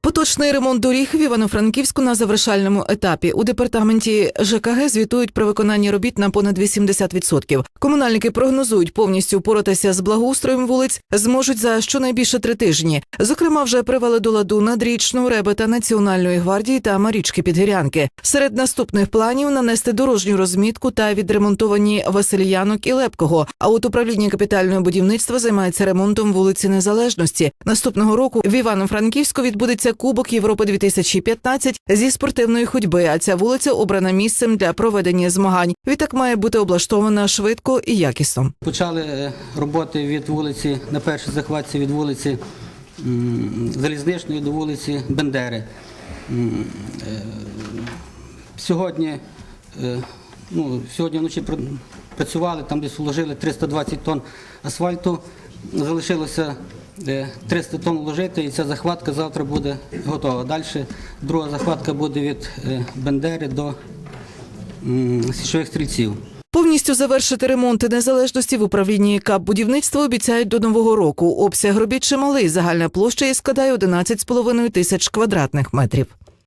Поточний ремонт доріг в Івано-Франківську на завершальному етапі. У департаменті ЖКГ звітують про виконання робіт на понад 80%. Комунальники прогнозують повністю впоратися з благоустроєм вулиць зможуть за щонайбільше три тижні. Зокрема, вже привели до ладу надрічну ребета Національної гвардії та Марічки Підгірянки. Серед наступних планів нанести дорожню розмітку та відремонтовані Васильянок і Лепкого. А от управління капітального будівництва займається ремонтом вулиці Незалежності. Наступного року в Івано-Франківську відбудеться Кубок Європи 2015 зі спортивної ходьби. А ця вулиця обрана місцем для проведення змагань. Відтак має бути облаштована швидко і якісно. Почали е, роботи від вулиці, на першій захватці від вулиці Залізничної до вулиці Бендери. Е, Сьогодні, е, ну, сьогодні вночі пр- працювали, там десь вложили 320 тонн асфальту, залишилося 300 тонн вложити, і ця захватка завтра буде готова. Далі друга захватка буде від е, Бендери до січових стрільців. Повністю завершити ремонти незалежності в управлінні КАП будівництва обіцяють до нового року. Обсяг робіт чималий. Загальна площа і складає 11,5 тисяч квадратних метрів.